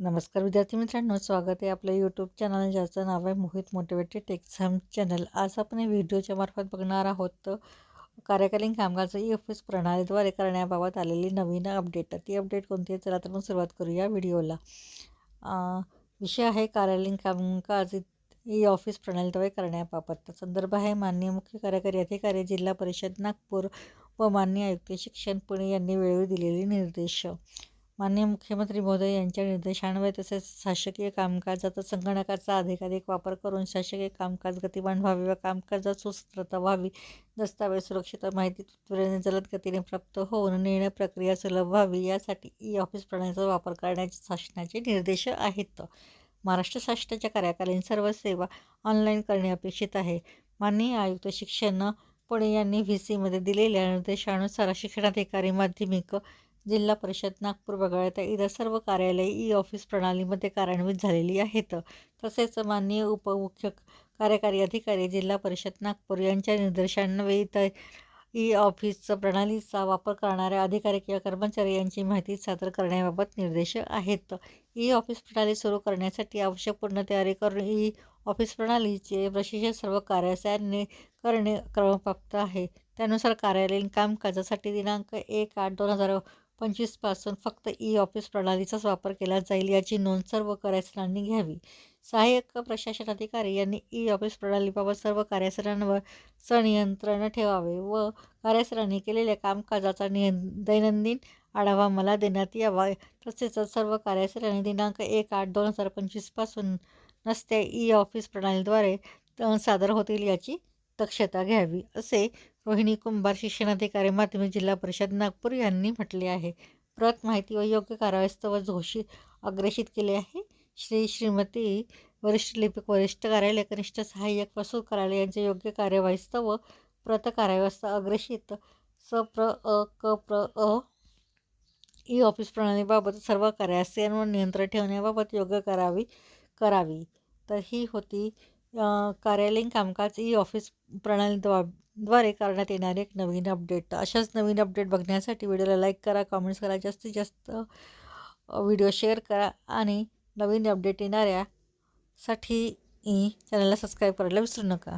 नमस्कार विद्यार्थी मित्रांनो स्वागत आहे आपल्या यूट्यूब चॅनल ज्याचं नाव आहे मोहित मोटिवेटेड एक्झाम चॅनल आज आपण या व्हिडिओच्या मार्फत बघणार आहोत तर कार्यकालीन कामगारचं ई ऑफिस प्रणालीद्वारे करण्याबाबत आलेली नवीन अपडेट ती अपडेट कोणती आहे? चला तर मग सुरुवात करूया व्हिडिओला विषय आहे कार्यालयीन कामकाज ई ऑफिस प्रणालीद्वारे करण्याबाबत. संदर्भ आहे माननीय मुख्य कार्यकारी अधिकारी जिल्हा परिषद नागपूर व मान्य आयुक्त शिक्षण पुणे यांनी वेळोवेळी दिलेले निर्देश. माननीय मुख्यमंत्री महोदय यांच्या निर्देशान्वये तसेच शासकीय कामकाजात संगणकाचा अधिकाधिक वापर करून शासकीय कामकाज गतिमान व्हावे व कामकाजात सुसूत्रता व्हावी दस्तावेज सुरक्षित माहिती त्वरेने जलद गतीने प्राप्त होऊन निर्णय प्रक्रिया सुलभ व्हावी यासाठी ई ऑफिस प्रणालीचा वापर करण्याचे शासनाचे निर्देश आहेत. महाराष्ट्र शासनाच्या कार्याकालीन सर्व सेवा ऑनलाईन करणे अपेक्षित आहे. माननीय आयुक्त शिक्षण पुणे यांनी व्ही सीमध्ये दिलेल्या निर्देशानुसार शिक्षणाधिकारी माध्यमिक जिल्हा परिषद नागपूर वगळता इतर सर्व कार्यालये ई ऑफिस प्रणालीमध्ये कार्यान्वित झालेली आहेत. तसेच माननीय उपमुख्य कार्यकारी अधिकारी जिल्हा परिषद नागपूर यांच्या निर्देशान्वये ई ऑफिस प्रणालीचा वापर करणाऱ्या अधिकारी किंवा कर्मचारी यांची माहिती सादर करण्याबाबत निर्देश आहेत. ई ऑफिस प्रणाली सुरू करण्यासाठी आवश्यक पूर्ण तयारी करून ई ऑफिस प्रणालीचे प्रशिक्षण सर्व कार्यालयांनी करणे क्रमप्राप्त आहे. त्यानुसार कार्यालयीन कामकाजासाठी दिनांक एक आठ दोन हजार पंचवीसपासून फक्त ई ऑफिस प्रणालीचाच वापर केला जाईल याची नोंद सर्व कार्यालयांनी घ्यावी. सहाय्यक प्रशासन अधिकारी यांनी ई ऑफिस प्रणालीबाबत सर्व कार्यालयांवर सनियंत्रण ठेवावे व कार्यसरांनी केलेल्या कामकाजाचा निय दैनंदिन आढावा मला देण्यात यावा. तसेच सर्व कार्यालयांनी दिनांक एक आठ दोन हजार पंचवीसपासून नसत्या ई ऑफिस प्रणालीद्वारे सादर होतील याची दक्षता घ्यावी असे रोहिणी कुंभार शिक्षणाधिकारी माध्यमिक जिल्हा परिषद नागपूर यांनी म्हटले आहे. प्रत माहिती व योग्य कारवाईस्तव घोषित अग्रेषित केले आहे. श्री श्रीमती वरिष्ठ लिपिक वरिष्ठ कार्यालय कनिष्ठ सहाय्यक प्रसूत कार्यालय यांचे योग्य कार्यवाहीस्तव प्रत कार्यवाहीस्तव अग्रेषित स प्र अ क प्र अ ई ऑफिस प्रणालीबाबत सर्व कार्यास्यांवर नियंत्रण ठेवण्याबाबत योग्य करावी करावी. तर ही होती कार्यालयीन कामकाज ई ऑफिस प्रणालीद्वा द्वारे करण्यात येणारे एक नवीन अपडेट. अशाच नवीन अपडेट बघण्यासाठी व्हिडिओला लाईक करा कमेंट्स करा जास्तीत जास्त व्हिडिओ शेअर करा आणि नवीन अपडेट येणाऱ्यासाठी चॅनलला सबस्क्राईब करायला विसरू नका.